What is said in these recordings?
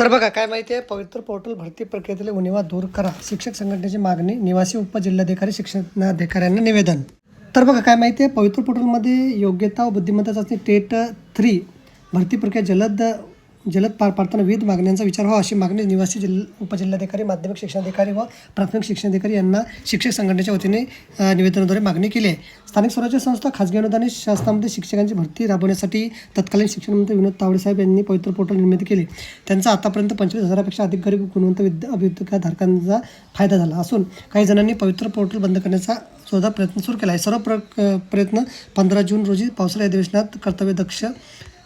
तर बघा काय माहिती आहे? पवित्र पोर्टल भरती प्रक्रियेतील उणिवा दूर करा. शिक्षक संघटनेची मागणी निवासी उपजिल्हाधिकारी शिक्षणाधिकाऱ्यांना निवेदन. तर बघा काय माहिती आहे? पवित्र पोर्टलमध्ये योग्यता व बुद्धिमत्ता चाचणी टेट थ्री भरती प्रक्रिया जलद जलद पार पाडताना विविध मागण्यांचा विचार व्हावा अशी मागणी निवासी जिल्हा उपजिल्हाधिकारी माध्यमिक शिक्षणाधिकारी व प्राथमिक शिक्षणाधिकारी यांना शिक्षक संघटनेच्या वतीने निवेदनाद्वारे मागणी केली आहे. स्थानिक स्वराज्य संस्था खाजगी अनुदानित शासनामध्ये शिक्षकांची भरती राबवण्यासाठी तत्कालीन शिक्षणमंत्री विनोद तावडे साहेब यांनी पवित्र पोर्टल निर्मिती केली. त्यांचा आतापर्यंत पंचवीस हजारापेक्षा अधिक गरीब गुणवंत विद्या अभियोग्यधारकांचा फायदा झाला असून काही जणांनी पवित्र पोर्टल बंद करण्याचा जोरदार प्रयत्न सुरू केला आहे. सर्व प्र प्रयत्न पंधरा जून रोजी पावसाळी अधिवेशनात कर्तव्यदक्ष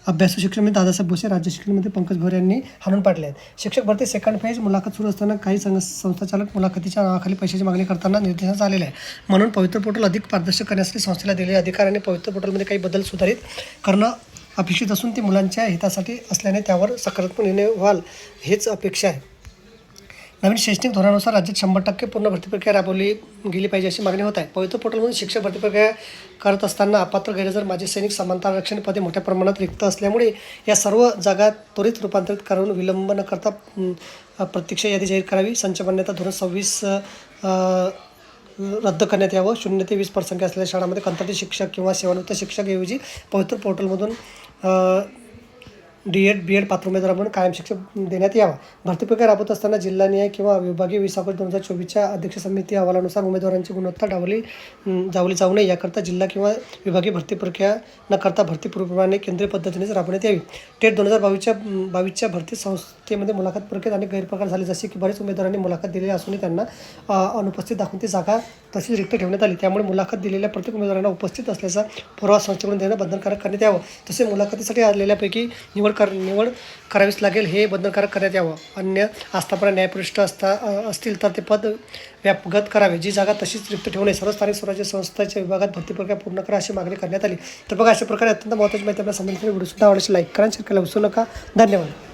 अभ्यासू म्हणजे शिक्षण मंत्री दादासाहेब भोसे राज्य शिक्षण पंकज भोरे यांनी हाणून पाडले आहेत. शिक्षक भरती सेकंड फेज मुलाखत सुरू असताना काही संघ संस्थाचालक मुलाखतीच्या नावाखाली पैशाची मागणी करताना निर्देशात आलेले आहे म्हणून पवित्र पोर्टल अधिक पारदर्शक करण्यासाठी संस्थेला दिलेले अधिकाऱ्यांनी पवित्र पोर्टलमध्ये काही बदल सुधारित करणं अपेक्षित असून ते मुलांच्या हितासाठी असल्याने त्यावर सकारात्मक निर्णय व्हाल हेच अपेक्षा आहे. नवीन शैक्षणिक धोरणानुसार राज्यात शंभर टक्के पूर्ण भरती प्रक्रिया राबवली गेली पाहिजे अशी मागणी होत आहे. पवित्र पोर्टलमधून शिक्षक भरती प्रक्रिया करत असताना अपात्र गैरहजर माजी सैनिक समांतर आरक्षण पदे मोठ्या प्रमाणात रिक्त असल्यामुळे या सर्व जागा त्वरित रूपांतरित करून विलंब न करता प्रतीक्षा यादी जाहीर करावी. संच मान्यता धोरण सव्वीस रद्द करण्यात यावं. शून्य ते वीस पर्सेंट असलेल्या शाळांमध्ये कंत्राटी शिक्षक किंवा सेवानिवृत्त शिक्षकऐवजी पवित्र पोर्टलमधून डी एड बी एड पात्र उमेदवार म्हणून कायम शिक्षक देण्यात यावा. भरती प्रक्रिया राबवत असताना जिल्हानिहाय किंवा विभागीय वीस ऑगस्ट दोन हजार चोवीसच्या अध्यक्ष समिती अहवालानुसार उमेदवारांची गुणवत्ता डावली जावली डावली जाऊ नये. याकरता जिल्हा किंवा विभागीय भरती प्रक्रिया न करता भरती पूर्वप्रमाणे केंद्रीय पद्धतीनेच राबवण्यात यावी. टेट दोन हजार बावीसच्या बावीसच्या भरती संस्थेमध्ये मुलाखत प्रक्रियेत अनेक गैरप्रकार झाले जसे की बरेच उमेदवारांनी मुलाखत दिलेली असूनही त्यांना अनुपस्थित दाखवून ती जागा तशीच रिक्त ठेवण्यात आली. त्यामुळे मुलाखत दिलेल्या प्रत्येक उमेदवारांना उपस्थित असल्याचा पुरावा संस्थेकडून देणं बंधनकारक करण्यात यावं. तसे मुलाखतीसाठी आलेल्यापैकी निवड कर निवड करावीच लागेल हे बंधनकारक करण्यात यावं. अन्य आस्थापना न्यायपृष्ठ असता असतील तर ते पद व्यापगत करावे. जी जागा तशीच रिक्त ठेवू नये सर्व स्थानिक स्वराज्य संस्थेच्या विभागात भरती प्रक्रिया पूर्ण करा अशी मागणी करण्यात आली. तर बघा अशा प्रकारे अत्यंत महत्त्वाची माहिती आपल्या संबंधित व्हिडिओ सुद्धा आवडशी लाईक करा शेअर करायला विसरू नका. धन्यवाद.